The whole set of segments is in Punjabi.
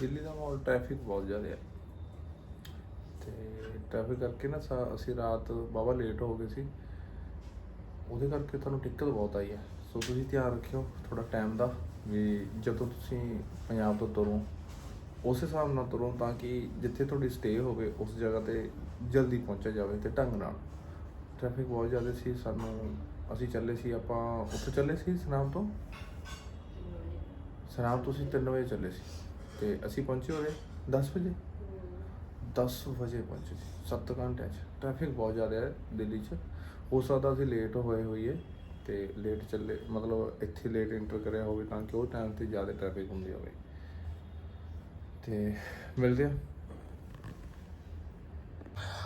ਦਿੱਲੀ ਦਾ ਮਾਹੌਲ ਟ੍ਰੈਫਿਕ ਬਹੁਤ ਜ਼ਿਆਦਾ ਹੈ। ਤੇ ਟ੍ਰੈਫਿਕ ਕਰਕੇ ਨਾ ਸਾ- ਅਸੀਂ ਰਾਤ ਬਾਬਾ ਲੇਟ ਹੋ ਗਏ ਸੀ। ਉਹਦੇ ਕਰਕੇ ਤੁਹਾਨੂੰ ਦਿੱਕਤ ਬਹੁਤ ਆਈ ਹੈ। ਸੋ ਤੁਸੀਂ ਧਿਆਨ ਰੱਖਿਓ ਥੋੜਾ ਟਾਈਮ ਦਾ ਵੀ ਜਦੋਂ ਤੁਸੀਂ ਪੰਜਾਬ ਤੋਂ ਤੁਰੋ, ਉਸ ਹਿਸਾਬ ਨਾਲ ਤੁਰੋ ਤਾਂ ਕਿ ਜਿੱਥੇ ਤੁਹਾਡੀ ਸਟੇ ਹੋਵੇ, ਉਸ ਜਗ੍ਹਾ ਤੇ ਜਲਦੀ ਪਹੁੰਚਿਆ ਜਾਵੇ ਤੇ ਢੰਗ ਨਾਲ। ਟ੍ਰੈਫਿਕ ਬਹੁਤ ਜ਼ਿਆਦਾ ਸੀ, ਸਾਨੂੰ, ਅਸੀਂ ਚੱਲੇ ਸੀ ਆਪਾਂ, ਉੱਥੋਂ ਚੱਲੇ ਸੀ ਸਨਾਮ ਤੋਂ? ਸਨਾਮ ਤੋਂ ਅਸੀਂ 3 ਵਜੇ ਚੱਲੇ ਸੀ। ਤੇ ਅਸੀਂ ਪਹੁੰਚੇ ਹੋਏ 10 ਵਜੇ? 10 ਵਜੇ ਪਹੁੰਚੇ ਸੀ 7 ਘੰਟਿਆਂ 'ਚ। ਟ੍ਰੈਫਿਕ ਬਹੁਤ ਜ਼ਿਆਦਾ ਹੈ ਦਿੱਲੀ 'ਚ। ਹੋ ਸਕਦਾ ਅਸੀਂ ਲੇਟ ਹੋਏ ਹੋਈਏ ਤੇ ਲੇਟ ਚੱਲੇ, ਮਤਲਬ ਇੱਥੇ ਲੇਟ ਇੰਟਰ ਕਰਿਆ ਹੋਵੇ ਤਾਂ ਕਿ ਉਹ ਟਾਈਮ ਤੇ ਜ਼ਿਆਦਾ ਟ੍ਰੈਫਿਕ ਹੁੰਦੀ ਹੋਵੇ। ਤੇ ਮਿਲਦੇ ਆ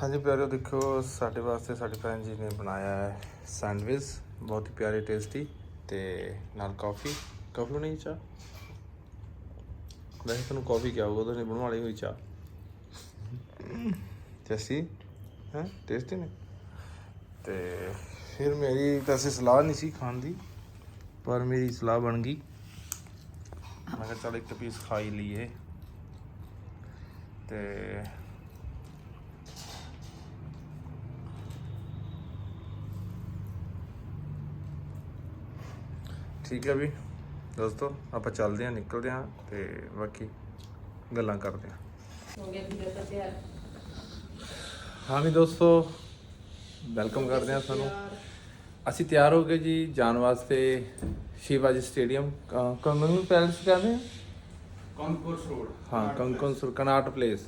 ਹਾਂਜੀ ਪਿਆਰਿਓ, ਦੇਖੋ, ਸਾਡੇ ਵਾਸਤੇ ਸਾਡੇ ਭੈਣ ਜੀ ਨੇ ਬਣਾਇਆ ਹੈ ਸੈਂਡਵਿਚ ਬਹੁਤ ਹੀ ਪਿਆਰੇ ਟੇਸਟੀ ਤੇ ਨਾਲ ਕਾਫੀ ਕਾਫੀ ਨਹੀਂ ਚਾਹ? ਵੈਸੇ ਤੁਹਾਨੂੰ ਕਾਫੀ ਕਿਹਾ ਹੋਊਗਾ ਉਹਨੇ ਬਣਵਾ ਲਈ ਹੋਈ ਚਾਹ। ਜੈਸੀ ਹੈ? ਟੇਸਟੀ ਨੇ? ਤੇ ਫਿਰ ਮੇਰੀ ਤਾਂ ਅਸੀਂ ਸਲਾਹ ਨਹੀਂ ਸੀ ਖਾਣ ਦੀ, ਪਰ ਮੇਰੀ ਸਲਾਹ ਬਣ ਗਈ। ਮੈਂ ਕਿਹਾ ਚੱਲ ਇੱਕ ਪੀਸ ਖਾ ਹੀ ਲਈਏ। ਤੇ ਠੀਕ ਹੈ ਵੀ। ਦੋਸਤੋ ਆਪਾਂ ਚੱਲਦੇ ਹਾਂ ਨਿਕਲਦੇ ਹਾਂ ਤੇ ਬਾਕੀ ਗੱਲਾਂ ਕਰਦੇ ਹਾਂ। ਹੋ ਵੀ ਦੋਸਤੋ ਵੈਲਕਮ ਕਰਦੇ ਹਾਂ ਤੁਹਾਨੂੰ। ਅਸੀਂ ਤਿਆਰ ਹੋ ਗਏ ਜੀ ਜਾਣ ਵਾਸਤੇ ਸ਼ਿਵਾਜੀ ਸਟੇਡੀਅਮ ਕੰਗਨ ਪੈਲਸ ਕਹਿੰਦੇ ਆ? Concourse road. ਹਾਂ ਕੰਕਨ ਸੁਰ ਕਨਾਟ ਪਲੇਸ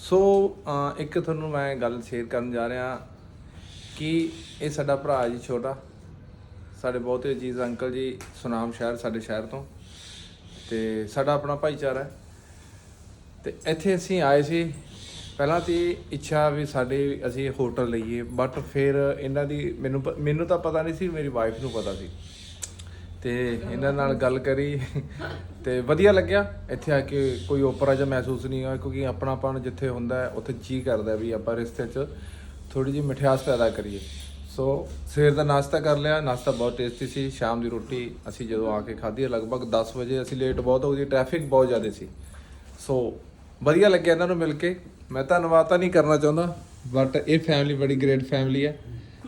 ਸੋ ਇੱਕ ਤੁਹਾਨੂੰ ਮੈਂ ਗੱਲ ਸ਼ੇਅਰ ਕਰਨ ਜਾ ਰਿਹਾ ਕਿ ਇਹ ਸਾਡਾ ਭਰਾ ਜੀ ਛੋਟਾ ਸਾਡੇ ਬਹੁਤੇ ਅਜੀਜ਼ ਅੰਕਲ ਜੀ, ਸੁਨਾਮ ਸ਼ਹਿਰ, ਸਾਡੇ ਸ਼ਹਿਰ ਤੋਂ। ਤੇ ਸਾਡਾ ਆਪਣਾ ਭਾਈਚਾਰਾ ਹੈ। ਤੇ ਇੱਥੇ ਅਸੀਂ ਆਏ ਸੀ। ਪਹਿਲਾਂ ਤੇ ਇੱਛਾ ਵੀ ਸਾਡੇ, ਅਸੀਂ ਹੋਟਲ ਲਈਏ ਬਟ ਫਿਰ ਇਹਨਾਂ ਦੀ ਮੈਨੂੰ ਪ- ਮੈਨੂੰ ਤਾਂ ਪਤਾ ਨਹੀਂ ਸੀ, ਮੇਰੀ ਵਾਈਫ ਨੂੰ ਪਤਾ ਸੀ। ਤੇ ਇਹਨਾਂ ਨਾਲ ਗੱਲ ਕਰੀ। ਤੇ ਵਧੀਆ ਲੱਗਿਆ। ਇੱਥੇ ਆ ਕੇ ਕੋਈ ਓਪਰਾ ਜਿਹਾ ਮਹਿਸੂਸ ਨਹੀਂ ਹੋਇਆ, ਕਿਉਂਕਿ ਆਪਣਾਪਣ ਜਿੱਥੇ ਹੁੰਦਾ ਉੱਥੇ ਜੀ ਕਰਦਾ ਵੀ ਆਪਾਂ ਰਿਸ਼ਤੇ 'ਚ ਥੋੜੀ ਜਿਹੀ ਮਿਠਿਆਸ ਪੈਦਾ ਕਰੀਏ। ਸੋ ਸਵੇਰ ਦਾ ਨਾਸ਼ਤਾ ਕਰ ਲਿਆ। ਨਾਸ਼ਤਾ ਬਹੁਤ ਟੇਸਟੀ ਸੀ। ਸ਼ਾਮ ਦੀ ਰੋਟੀ ਅਸੀਂ ਜਦੋਂ ਆ ਕੇ ਖਾਧੀ ਲਗਭਗ 10 ਵਜੇ ਅਸੀਂ ਲੇਟ ਬਹੁਤ ਹੋ ਗਈ ਟ੍ਰੈਫਿਕ ਬਹੁਤ ਜ਼ਿਆਦਾ ਸੀ। ਸੋ ਵਧੀਆ ਲੱਗਿਆ ਇਹਨਾਂ ਨੂੰ ਮਿਲ ਕੇ। ਮੈਂ ਧੰਨਵਾਦ ਤਾਂ ਨਹੀਂ ਕਰਨਾ ਚਾਹੁੰਦਾ ਬਟ ਇਹ ਫੈਮਿਲੀ ਬੜੀ ਗ੍ਰੇਟ ਫੈਮਿਲੀ ਹੈ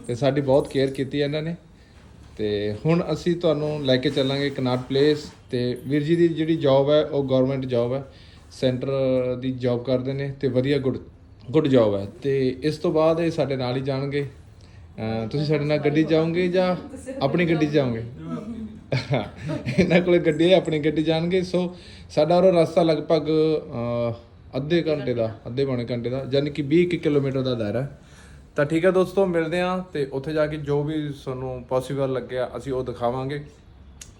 ਤੇ ਸਾਡੀ ਬਹੁਤ ਕੇਅਰ ਕੀਤੀ ਇਹਨਾਂ ਨੇ। ਤੇ ਹੁਣ ਅਸੀਂ ਤੁਹਾਨੂੰ ਲੈ ਕੇ ਚੱਲਾਂਗੇ ਕਨਾਟ ਪਲੇਸ ਤੇ ਵੀਰ ਜੀ ਦੀ ਜਿਹੜੀ ਜੌਬ ਹੈ, ਉਹ ਗਵਰਨਮੈਂਟ ਜੌਬ ਹੈ। ਸੈਂਟਰ ਦੀ ਜੌਬ ਕਰਦੇ ਨੇ ਤੇ ਵਧੀਆ ਗੁੱਡ ਗੁੱਡ ਜੌਬ ਹੈ। ਤੇ ਇਸ ਤੋਂ ਬਾਅਦ ਇਹ ਸਾਡੇ ਨਾਲ ਹੀ ਜਾਣਗੇ। ਤੁਸੀਂ ਸਾਡੇ ਨਾਲ ਗੱਡੀ ਜਾਓਗੇ ਜਾਂ ਆਪਣੀ ਗੱਡੀ 'ਚ ਜਾਓਗੇ ਇਹਨਾਂ ਕੋਲੇ ਗੱਡੀ ਹੈ, ਆਪਣੀ ਗੱਡੀ ਜਾਣਗੇ। ਸੋ ਸਾਡਾ ਉਹ ਰਸਤਾ ਲਗਭਗ ਅੱਧੇ ਘੰਟੇ ਦਾ, ਅੱਧੇ ਪੌਣੇ ਘੰਟੇ ਦਾ ਯਾਨੀ ਕਿ 20 ਕੁ ਕਿਲੋਮੀਟਰ ਦਾ ਦਾਇਰਾ ਹੈ। ਤਾਂ ਠੀਕ ਹੈ ਦੋਸਤੋ, ਮਿਲਦੇ ਹਾਂ ਤੇ ਉੱਥੇ ਜਾ ਕੇ ਜੋ ਵੀ ਤੁਹਾਨੂੰ ਪੋਸੀਬਲ ਲੱਗਿਆ, ਅਸੀਂ ਉਹ ਦਿਖਾਵਾਂਗੇ।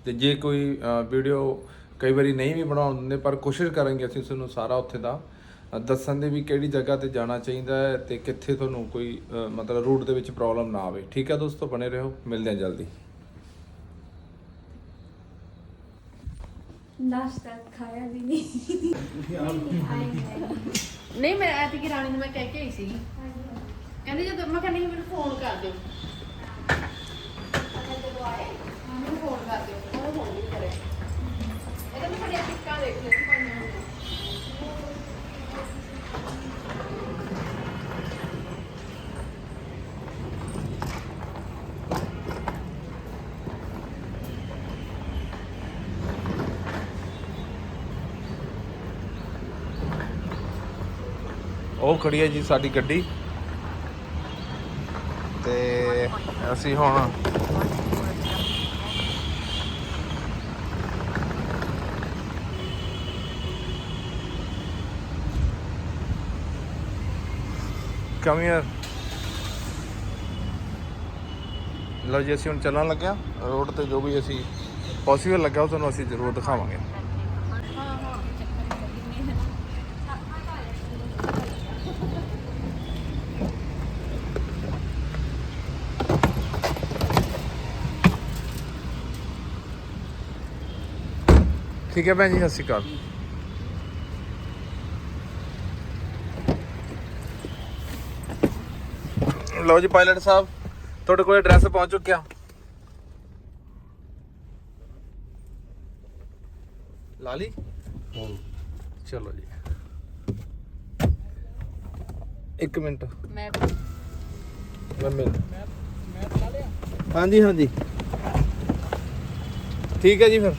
ਤੇ ਜੇ ਕੋਈ ਵੀਡੀਓ ਕਈ ਵਾਰੀ ਨਹੀਂ ਵੀ ਬਣਾਉਣ ਦਿੰਦੇ, ਪਰ ਕੋਸ਼ਿਸ਼ ਕਰਾਂਗੇ ਅਸੀਂ ਤੁਹਾਨੂੰ ਸਾਰਾ ਉੱਥੇ ਦਾ ਦੱਸਣ ਦੇ ਵੀ ਕਿਹੜੀ ਜਗ੍ਹਾ ਤੇ ਜਾਣਾ ਚਾਹੀਦਾ ਹੈ ਤੇ ਕਿੱਥੇ ਤੁਹਾਨੂੰ ਕੋਈ ਅ, ਮਤਲਬ ਰੂਟ ਦੇ ਵਿੱਚ ਪ੍ਰੋਬਲਮ ਨਾ ਆਵੇ ਠੀਕ ਹੈ ਦੋਸਤੋ ਬਣੇ ਰਹੋ ਮਿਲਦੇ ਹਾਂ ਜਲਦੀ नाश्ता खाया भी नहीं ਨਹੀਂ ਮੈਂ ਐਤੀ ਕਿ ਰਾਣੀ ਨੂੰ ਮੈਂ ਕਹਿ ਕੇ ਆਈ ਸੀ ਕਹਿੰਦੀ ਜਦੋਂ ਮੈਂ ਕਹਿੰਦੀ ਮੈਨੂੰ ਫੋਨ ਕਰ ਦਿਓ ਅੱਛਾ ਜਦੋਂ ਆਏ ਮੈਨੂੰ ਫੋਨ ਕਰ ਦਿਓ ਉਹ ਫੋਨ ਨਹੀਂ ਕਰੇ ਇਹਦਾ ਮੈਂ ਤੁਹਾਡੀਆਂ ਟਿੱਕਾਂ ਦੇਖ ਲਈ ਉਹ ਖੜੀ ਹੈ ਜੀ ਸਾਡੀ ਗੱਡੀ। ਤੇ ਅਸੀਂ ਹੁਣ ਕਮ ਹੇਅਰ ਲਓ ਜੀ, ਅਸੀਂ ਹੁਣ ਚੱਲਣ ਲੱਗਿਆ। ਰੋਡ ਤੇ ਜੋ ਵੀ ਅਸੀਂ ਪੋਸੀਬਲ ਲੱਗਾ ਉਹ ਤੁਹਾਨੂੰ ਅਸੀਂ ਜ਼ਰੂਰ ਦਿਖਾਵਾਂਗੇ। ਠੀਕ ਹੈ ਭੈਣ ਜੀ ਸਤਿ ਸ਼੍ਰੀ ਅਕਾਲ। ਲਓ ਜੀ ਪਾਇਲਟ ਸਾਹਿਬ ਤੁਹਾਡੇ ਕੋਲ ਐਡਰੈਸ ਪਹੁੰਚ ਚੁੱਕਿਆ। ਲਾਲੀ ਚਲੋ ਜੀ। ਇੱਕ ਮਿੰਟ। ਮੈਂ ਮੈਂ ਮਿਲ ਹਾਂਜੀ ਹਾਂਜੀ। ਠੀਕ ਹੈ ਜੀ ਫਿਰ।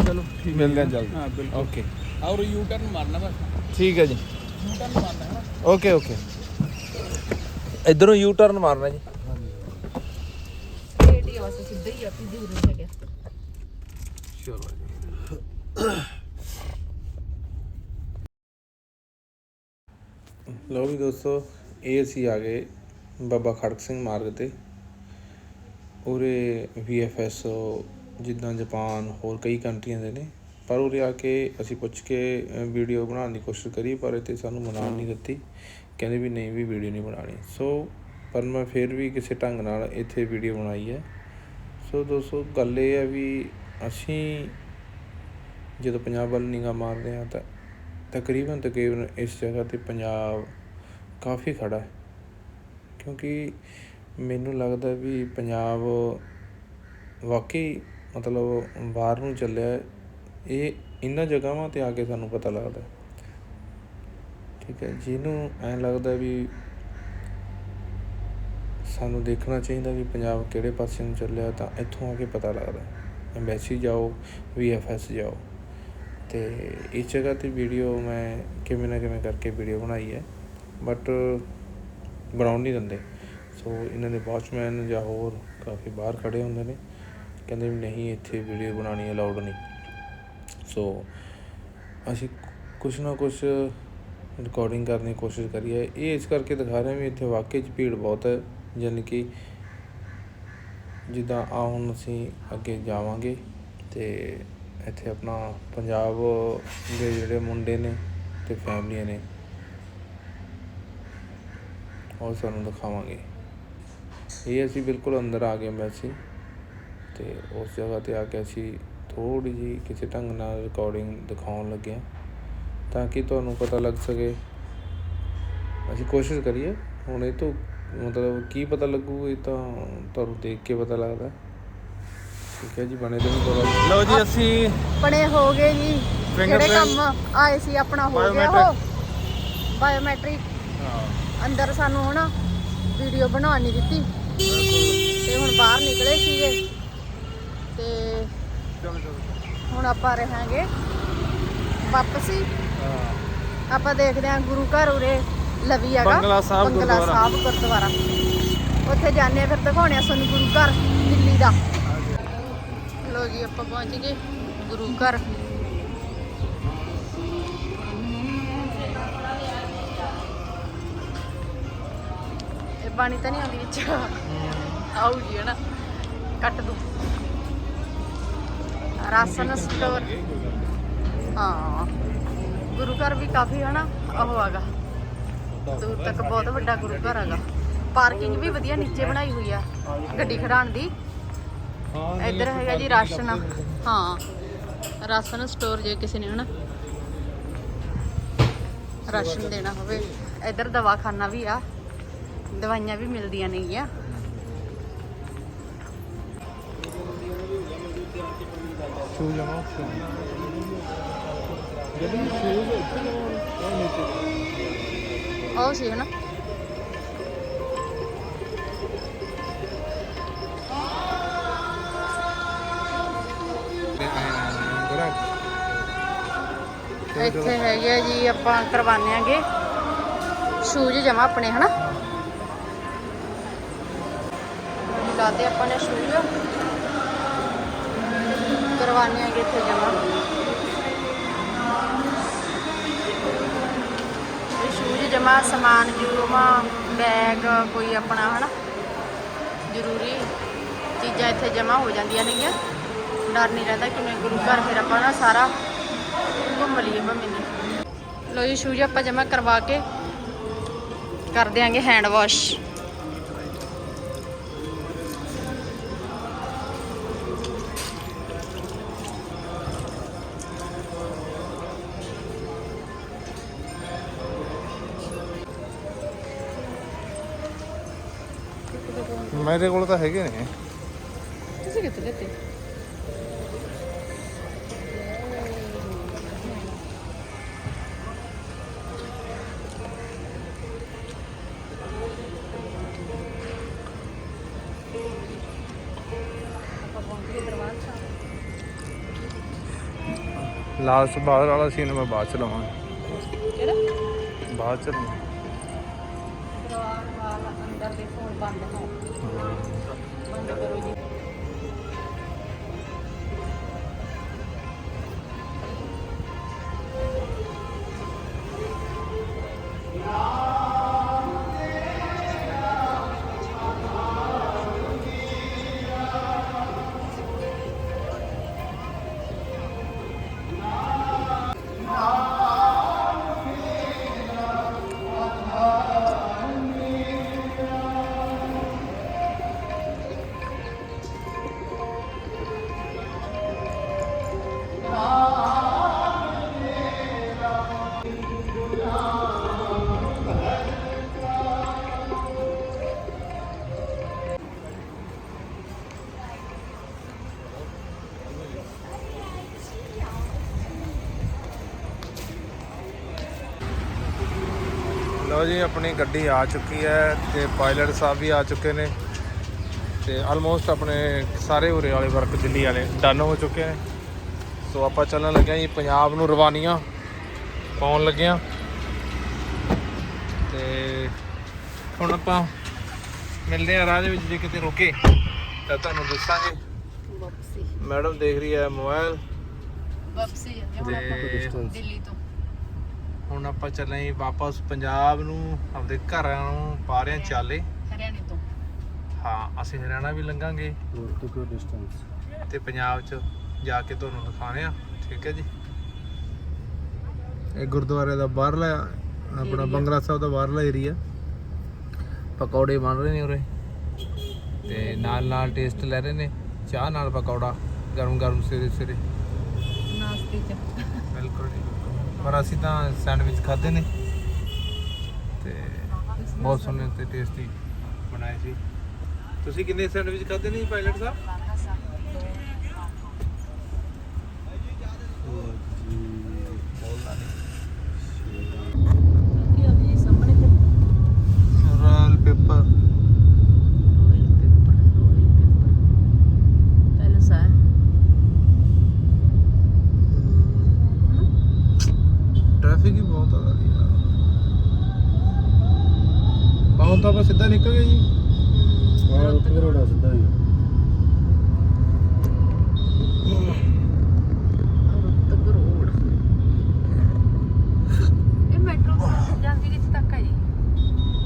ਚਲੋ ਮਿਲਦੇ ਹਾਂ ਜਲਦੀ। ਹਾਂ ਬਿਲਕੁਲ। ਓਕੇ ਔਰ ਯੂ ਟਰਨ ਮਾਰਨਾ ਬਸ। ਠੀਕ ਹੈ ਜੀ। ਯੂ ਟਰਨ ਮਾਰਨਾ ਹੈ ਨਾ? ਓਕੇ ਓਕੇ ਇਧਰੋਂ ਯੂ ਟਰਨ ਮਾਰਨਾ ਜੀ। ਏਟੀ ਵਾਸਤੇ ਸਿੱਧਾ ਹੀ ਆਪੀ ਦੂਰ ਨਹੀਂ ਲੱਗਿਆ। ਚਲੋ ਜੀ। ਲੋ ਵੀ ਦੋਸਤੋ ਇਹ ਅਸੀਂ ਆ ਗਏ ਬਾਬਾ ਖੜਕ ਸਿੰਘ ਮਾਰਗ ਤੇ। ਉਰੇ ਜਿੱਦਾਂ ਜਾਪਾਨ ਹੋਰ ਕਈ ਕੰਟਰੀਆਂ ਦੇ ਨੇ। ਪਰ ਉਰੇ ਆ ਕੇ ਅਸੀਂ ਪੁੱਛ ਕੇ ਵੀਡੀਓ ਬਣਾਉਣ ਦੀ ਕੋਸ਼ਿਸ਼ ਕਰੀ ਪਰ ਇੱਥੇ ਸਾਨੂੰ ਮਨਾਉਣ ਨਹੀਂ ਦਿੱਤੀ। ਕਹਿੰਦੇ ਵੀ ਨਹੀਂ ਵੀ ਵੀਡੀਓ ਨਹੀਂ ਬਣਾਉਣੀ। ਸੋ ਪਰ ਮੈਂ ਫਿਰ ਵੀ ਕਿਸੇ ਢੰਗ ਨਾਲ ਇੱਥੇ ਵੀਡੀਓ ਬਣਾਈ ਹੈ। ਸੋ ਦੋਸਤੋ ਗੱਲ ਇਹ ਹੈ ਵੀ ਅਸੀਂ ਜਦੋਂ ਪੰਜਾਬ ਵੱਲ ਨਿਗਾਹ ਮਾਰਦੇ ਹਾਂ ਤਾਂ ਤਕਰੀਬਨ ਤਕਰੀਬਨ ਇਸ ਜਗ੍ਹਾ ਤੇ ਪੰਜਾਬ ਕਾਫੀ ਖੜਾ ਹੈ। ਕਿਉਂਕਿ ਮੈਨੂੰ ਲੱਗਦਾ ਵੀ ਪੰਜਾਬ ਵਾਕਈ ਮਤਲਬ ਬਾਹਰ ਨੂੰ ਚੱਲਿਆ, ਇਹ ਇਹਨਾਂ ਜਗ੍ਹਾਵਾਂ ਤੇ ਆ ਕੇ ਸਾਨੂੰ ਪਤਾ ਲੱਗਦਾ। ਠੀਕ ਹੈ, ਜਿਹਨੂੰ ਐਂ ਲੱਗਦਾ ਵੀ ਸਾਨੂੰ ਦੇਖਣਾ ਚਾਹੀਦਾ ਵੀ ਪੰਜਾਬ ਕਿਹੜੇ ਪਾਸੇ ਨੂੰ ਚੱਲਿਆ, ਤਾਂ ਇੱਥੋਂ ਆ ਕੇ ਪਤਾ ਲੱਗਦਾ। ਐਮਬੈਸੀ ਜਾਓ, ਵੀਐਫਐਸ ਜਾਓ। ਤੇ ਇਸ ਜਗ੍ਹਾ ਤੇ ਵੀਡੀਓ ਮੈਂ ਕਿਵੇਂ ਨਾ ਕਿਵੇਂ ਕਰਕੇ ਵੀਡੀਓ ਬਣਾਈ ਹੈ, ਬਟ ਬਣਾਉਣ ਨਹੀਂ ਦਿੰਦੇ। ਸੋ ਇਹਨਾਂ ਦੇ ਵਾਚਮੈਨ ਜਾਂ ਹੋਰ ਕਾਫੀ ਬਾਹਰ ਖੜੇ ਹੁੰਦੇ ਨੇ। ਕਹਿੰਦੇ ਵੀ ਨਹੀਂ, ਇੱਥੇ ਵੀਡੀਓ ਬਣਾਉਣੀ ਅਲਾਉਡ ਨਹੀਂ। ਸੋ ਅਸੀਂ ਕੁਛ ਨਾ ਕੁਛ ਰਿਕਾਰਡਿੰਗ ਕਰਨ ਦੀ ਕੋਸ਼ਿਸ਼ ਕਰੀ ਹੈ। ਇਹ ਇਸ ਕਰਕੇ ਦਿਖਾ ਰਹੇ ਵੀ ਇੱਥੇ ਵਾਕਈ 'ਚ ਭੀੜ ਬਹੁਤ ਹੈ ਯਾਨੀ ਕਿ ਜਿੱਦਾਂ ਆ ਹੁਣ ਅਸੀਂ ਅੱਗੇ ਜਾਵਾਂਗੇ ਤੇ ਇੱਥੇ ਆਪਣਾ ਪੰਜਾਬ ਦੇ ਜਿਹੜੇ ਮੁੰਡੇ ਨੇ ਤੇ ਫੈਮਲੀਆਂ ਨੇ, ਉਹ ਸਾਨੂੰ ਦਿਖਾਵਾਂਗੇ। ਇਹ ਅਸੀਂ ਬਿਲਕੁਲ ਅੰਦਰ ਆ ਗਏ ਵੈਸੇ। ਤੇ ਉਸ ਜਗ੍ਹਾ ਤੇ ਆ ਕੇ ਅਸੀਂ ਥੋੜੀ ਜੀ ਕਿਸੇ ਢੰਗ ਨਾਲ ਰਿਕਾਰਡਿੰਗ ਦਿਖਾਉਣ ਲੱਗੇ ਹਾਂ ਤਾਂ ਕਿ ਤੁਹਾਨੂੰ ਪਤਾ ਲੱਗ ਸਕੇ। ਅਸੀਂ ਕੋਸ਼ਿਸ਼ ਕਰੀਏ ਹੁਣ ਇਹ ਤੋਂ ਮਤਲਬ ਕੀ ਪਤਾ ਲੱਗੂ ਇਹ ਤਾਂ ਤੁਹਾਨੂੰ ਦੇਖ ਕੇ ਪਤਾ ਲੱਗਦਾ। ਠੀਕ ਹੈ ਜੀ ਬਣੇ ਰਹੋ ਬੋਲੋ ਲਓ ਜੀ ਅਸੀਂ ਆਪਣੇ ਹੋ ਗਏ ਜੀ। ਜਿਹੜੇ ਕੰਮ ਆਏ ਸੀ ਆਪਣਾ ਹੋ ਗਿਆ ਉਹ। ਬਾਇਓਮੈਟ੍ਰਿਕ ਅੰਦਰ ਸਾਨੂੰ ਹੁਣ ਵੀਡੀਓ ਬਣਾਉਣ ਨਹੀਂ ਦਿੱਤੀ। ਤੇ ਹੁਣ ਬਾਹਰ ਨਿਕਲੇ ਸੀਗੇ। ਤੇ ਹੁਣ ਆਪਾਂ ਰਹਾਂਗੇ ਵਾਪਸੀ। ਆਪਾਂ ਦੇਖਦੇ ਹਾਂ ਗੁਰੂ ਘਰ ਉਰੇ ਲਵੀ ਹੈਗਾ। ਬੰਗਲਾ ਸਾਹਿਬ ਬੰਗਲਾ। ਸਾਹਿਬ ਗੁਰਦੁਆਰਾ। ਉੱਥੇ ਜਾਂਦੇ ਆ ਫਿਰ ਦਿਖਾਉਣੇ ਆ ਸਾਨੂੰ ਗੁਰੂ ਘਰ ਦਿੱਲੀ ਦਾ। ਲੋ ਜੀ ਆਪਾਂ ਪਹੁੰਚ ਗਏ ਗੁਰੂ ਘਰ। ਇਹ ਪਾਣੀ ਤਾਂ ਨਹੀਂ ਆਉਂਦੀ ਵਿੱਚ। ਆਊਗੀ ਹਨਾ ਕੱਟ ਦੂ ਰਾਸ਼ਨ ਸਟੋਰ ਹਾਂ, ਗੁਰੂ ਘਰ ਵੀ ਕਾਫੀ ਹਨਾ ਉਹ ਹੈਗਾ। ਦੂਰ ਤੱਕ ਬਹੁਤ ਵੱਡਾ ਗੁਰੂ ਘਰ ਹੈਗਾ। ਪਾਰਕਿੰਗ ਵੀ ਵਧੀਆ ਨੀਚੇ ਬਣਾਈ ਹੋਈ ਆ, ਗੱਡੀ ਖੜਾਉਣ ਦੀ। ਇੱਧਰ ਹੈਗਾ ਜੀ ਰਾਸ਼ਨ। ਹਾਂ, ਰਾਸ਼ਨ ਸਟੋਰ ਜੇ ਕਿਸੇ ਨੇ ਹਨਾ, ਰਾਸ਼ਨ ਦੇਣਾ ਹੋਵੇ। ਇੱਧਰ ਦਵਾਖਾਨਾ ਵੀ ਆ, ਦਵਾਈਆਂ ਵੀ ਮਿਲਦੀਆਂ ਨੇਗੀਆਂ। ਸ਼ੂ ਜਮਾ ਉਹ ਸੀ ਹਨਾ ਇੱਥੇ ਹੈਗੇ ਆ ਜੀ, ਆਪਾਂ ਕਰਵਾਨੇ ਆਂਗੇ। ਸ਼ੂਜ਼ ਜਮਾ ਆਪਣੇ, ਹਨਾ? ਲਾਤੇ ਆਪਾਂ ਨੇ ਸ਼ੂਜ਼ ਕਰਵਾਨੇ ਆਂਗੇ ਇੱਥੇ ਜਮਾ ਸ਼ੂਜ਼ ਜਮਾ ਸਮਾਨ ਜਮਾ ਬੈਗ, ਕੋਈ ਆਪਣਾ, ਹਨਾ? ਜ਼ਰੂਰੀ ਚੀਜ਼ਾਂ ਇੱਥੇ ਜਮਾ ਹੋ ਜਾਂਦੀਆਂ ਨੇਗੀਆਂ। ਡਰ ਨਹੀਂ ਰਹਿੰਦਾ ਕਿਵੇਂ ਗੁਰੂ ਘਰ ਫਿਰ ਆਪਾਂ ਨਾ ਸਾਰਾ ਘੁੰਮ ਲਈਏ ਭਾਵੇਂ ਨਹੀਂ। ਲੋ ਜੀ, ਸ਼ੂਜ਼ ਆਪਾਂ ਜਮਾ ਕਰਵਾ ਕੇ ਕਰ ਦਿਆਂਗੇ ਹੈਂਡ ਵਾਸ਼ ਮੇਰੇ ਕੋਲ ਤਾਂ ਹੈਗੇ ਨੇ। ਤੁਸੀਂ ਕਿੱਥੋਂ ਲੈਤੇ? ਲਾਸਟ ਬਾਹਰ ਵਾਲਾ ਸੀਨ ਮੈਂ ਬਾਅਦ ਚ ਲਵਾਂ ਕਿਹੜਾ? ਬਾਅਦ ਚ ਲਵਾਂ ਲਓ ਜੀ ਆਪਣੀ ਗੱਡੀ ਆ ਚੁੱਕੀ ਹੈ ਤੇ ਪਾਇਲਟ ਸਾਹਿਬ ਵੀ ਆ ਚੁੱਕੇ ਨੇ ਤੇ ਆਲਮੋਸਟ ਆਪਣੇ ਸਾਰੇ ਉਰੇ ਵਾਲੇ ਵਰਕ ਦਿੱਲੀ ਵਾਲੇ ਡਨ ਹੋ ਚੁੱਕੇ ਨੇ। ਸੋ ਆਪਾਂ ਚੱਲਣ ਲੱਗੇ ਹਾਂ ਜੀ ਪੰਜਾਬ ਨੂੰ ਰਵਾਨੀਆਂ ਪਾਉਣ ਲੱਗੇ ਹਾਂ। ਤੇ ਹੁਣ ਆਪਾਂ ਮਿਲਦੇ ਆ ਰਾਹ ਦੇ ਵਿੱਚ ਜੇ ਕਿਤੇ ਰੁਕੇ ਤਾਂ ਤੁਹਾਨੂੰ ਦੱਸਾਂਗੇ। ਵਾਪਸੀ। ਮੈਡਮ ਦੇਖ ਰਹੀ ਹੈ ਮੋਬਾਈਲ। ਵਾਪਸੀ ਦਿੱਲੀ ਤੋਂ। ਹੁਣ ਆਪਾਂ ਚੱਲੇ ਜੀ ਵਾਪਸ ਪੰਜਾਬ ਨੂੰ ਆਪਦੇ ਘਰਾਂ ਨੂੰ ਪਾ ਰਹੇ ਹਾਂ ਚਾਲੇ। ਹਰਿਆਣੇ ਤੋਂ। ਹਾਂ ਅਸੀਂ ਹਰਿਆਣਾ ਵੀ ਲੰਘਾਂਗੇ। ਤੇ ਪੰਜਾਬ 'ਚ ਜਾ ਕੇ ਤੁਹਾਨੂੰ ਦਿਖਾਣੇ ਆ ਠੀਕ ਹੈ ਜੀ? ਇਹ ਗੁਰਦੁਆਰੇ ਦਾ ਬਾਹਰਲਾ ਆਪਣਾ. ਬੰਗਲਾ ਸਾਹਿਬ ਦਾ ਬਾਹਰਲਾ ਏਰੀਆ ਪਕੌੜੇ ਬਣ ਰਹੇ ਨੇ ਉਰੇ। ਤੇ ਨਾਲ ਨਾਲ ਟੇਸਟ ਲੈ ਰਹੇ ਨੇ। ਚਾਹ ਨਾਲ ਪਕੌੜਾ ਗਰਮ ਗਰਮ ਸਵੇਰੇ ਸਵੇਰੇ ਨਾਸਤੇ ਚ। ਪਰ ਅਸੀਂ ਤਾਂ ਸੈਂਡਵਿਚ ਖਾਦੇ ਨੇ। ਤੇ ਬਹੁਤ ਸੋਹਣੇ ਤੇ ਟੇਸਟੀ ਬਣਾਏ ਸੀ। ਤੁਸੀਂ ਕਿੰਨੇ ਸੈਂਡਵਿਚ ਖਾਦੇ ਨੇ ਪਾਇਲਟ ਸਾਹਿਬ? ਕੀ ਆ ਜੀ ਸਾਹਮਣੇ ਤੇ royal paper royal paper royal paper palace ਹੈ ਟ੍ਰੈਫਿਕ ਹੀ ਬਹੁਤ ਆ ਰਹੀ ਯਾਰ ਬਹੁਤ ਆਪਾਂ ਸਿੱਧਾ ਨਿਕਲ ਗਏ ਜੀ। ਹੈ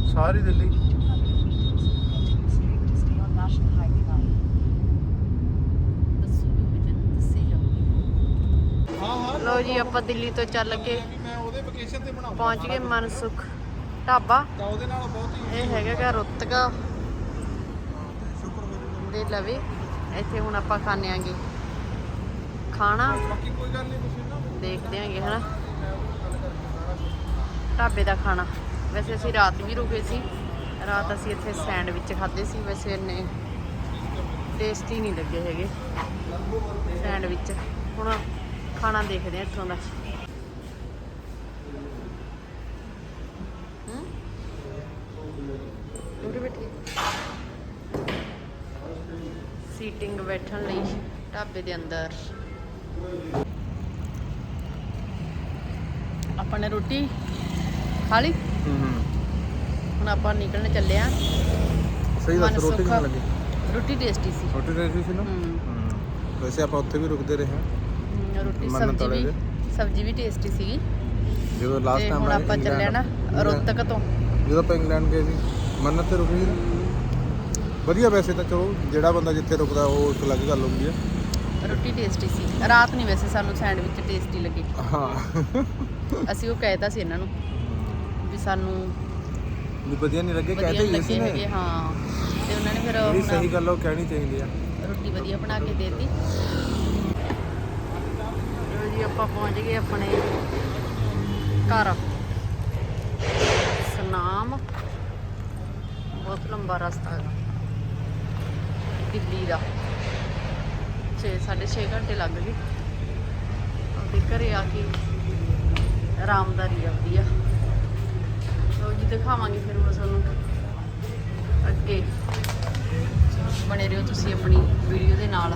ਸਾਰੀ ਦਿੱਲੀ ਮੈਨੂੰ ਦੱਸੀ ਜਾਓ ਹਾਂ ਜੀ? ਆਪਾਂ ਦਿੱਲੀ ਤੋਂ ਚੱਲ ਕੇ ਮੈਂ ਉਹਦੇ ਵਕੇਸ਼ਨ ਤੇ ਬਣਾਉਂਦਾ ਪਹੁੰਚ ਗਏ ਮਨਸੁਖ। ਢਾਬਾ। ਤਾਂ ਉਹਦੇ ਨਾਲ ਬਹੁਤ ਹੀ ਇਹ ਹੈਗਾ ਗਾ ਰੁੱਤਕਾ। ਦੇ ਲਵੇ ਇੱਥੇ ਹੁਣ ਆਪਾਂ ਖਾਣੇ ਆਂਗੇ। ਖਾਣਾ? ਬਾਕੀ ਕੋਈ ਗੱਲ ਨਹੀਂ ਤੁਸੀਂ ਨਾ ਦੇਖਦੇ ਆਂਗੇ ਹਨਾ? ਢਾਬੇ ਦਾ ਖਾਣਾ। ਵੈਸੇ ਅਸੀਂ ਰਾਤ ਵੀ ਰੁਕੇ ਸੀ। ਰਾਤ ਅਸੀਂ ਇੱਥੇ ਸੈਂਡਵਿਚ ਖਾਦੇ ਸੀ। ਵੈਸੇ ਇੰਨੇ ਟੇਸਟੀ ਨਹੀਂ ਲੱਗੇ ਹੈਗੇ। ਸੈਂਡਵਿਚ। ਹੁਣ ਖਾਣਾ ਦੇਖਦੇ ਆ ਇੱਥੋਂ ਦਾ ਹੂੰ ਉਰੇ ਬੈਠੀ ਸੀਟਿੰਗ ਬੈਠਣ ਲਈ ਢਾਬੇ ਦੇ ਅੰਦਰ। ਆਪਾਂ ਨੇ ਰੋਟੀ ਖਾ ਲਈ? ਹੂੰ। ਹੁਣ ਆਪਾਂ ਨਿਕਲਣ ਚੱਲੇ ਆ। ਸਹੀ ਦੱਸ ਰੋਟੀ। ਕਿਵੇਂ ਲੱਗੀ? ਰੋਟੀ ਟੇਸਟੀ ਸੀ। ਰੋਟੀ ਰੈਸੀ ਸੀ ਨਾ? ਹੂੰ। ਹੂੰ। ਵੈਸੇ ਆਪਾਂ ਉੱਥੇ ਵੀ ਰੁਕਦੇ ਰਹੇ ਹਾਂ ਰੋਟੀ ਸਬਜ਼ੀ ਵੀ ਸਬਜ਼ੀ ਵੀ ਟੇਸਟੀ ਸੀਗੀ। ਜਦੋਂ ਲਾਸਟ ਟਾਈਮ ਆਪਾਂ ਚੱਲੇ ਨਾ ਰੋਤਕ ਤੋਂ। ਜਦੋਂ ਆਪਾਂ ਇੰਗਲੈਂਡ ਗਏ ਸੀ ਮੰਨਤ ਤੇ ਰੁਕੀ ਸੀ ਵਧੀਆ ਵੈਸੇ ਤਾਂ ਚਲੋ ਜਿਹੜਾ ਬੰਦਾ ਜਿੱਥੇ ਰੁਕਦਾ ਉਹ ਇੱਕ ਅਲੱਗ ਗੱਲ ਹੁੰਦੀ ਹੈ। ਰੋਟੀ ਟੇਸਟੀ ਸੀ। ਰਾਤ ਨਹੀਂ ਵੈਸੇ ਸਾਨੂੰ ਸੈਂਡਵਿਚ ਟੇਸਟੀ ਲੱਗੇ। ਹਾਂ। ਅਸੀਂ ਉਹ ਕਹਿਤਾ ਸੀ ਇਹਨਾਂ ਨੂੰ ਵੀ ਸਾਨੂੰ ਵੀ ਵਧੀਆ ਨਹੀਂ ਲੱਗੇ ਵਧੀਆ ਕਹਿੰਦੇ ਹੀ ਸੀ ਲੱਗੇ ਨੇ ਹੈਗੇ ਹਾਂ। ਤੇ ਉਹਨਾਂ ਨੇ ਫਿਰ ਜਿਹੜੀ ਸਹੀ ਗੱਲ ਆ ਉਹ ਕਹਿਣੀ ਚਾਹੀਦੀ ਆ। ਰੋਟੀ ਵਧੀਆ ਬਣਾ ਕੇ ਦੇਤੀ। ਲਓ ਜੀ ਆਪਾਂ ਪਹੁੰਚ ਗਏ ਆਪਣੇ ਘਰ। ਸਨਾਮ ਬਹੁਤ ਲੰਬਾ ਰਸਤਾ ਹੈ ਦਿੱਲੀ ਦਾ। 6 6.5 ਘੰਟੇ ਲੱਗ ਗਏ। ਉਹਦੇ ਘਰੇ ਆ ਕੇ ਆਰਾਮਦਾਰੀ ਆਉਂਦੀ ਆ। ਲਓ ਜੀ, ਦਿਖਾਵਾਂਗੇ ਫਿਰ ਮੈਂ ਤੁਹਾਨੂੰ ਅੱਗੇ। ਬਣੇ ਰਹੋ ਤੁਸੀਂ ਆਪਣੀ ਵੀਡੀਓ ਦੇ ਨਾਲ।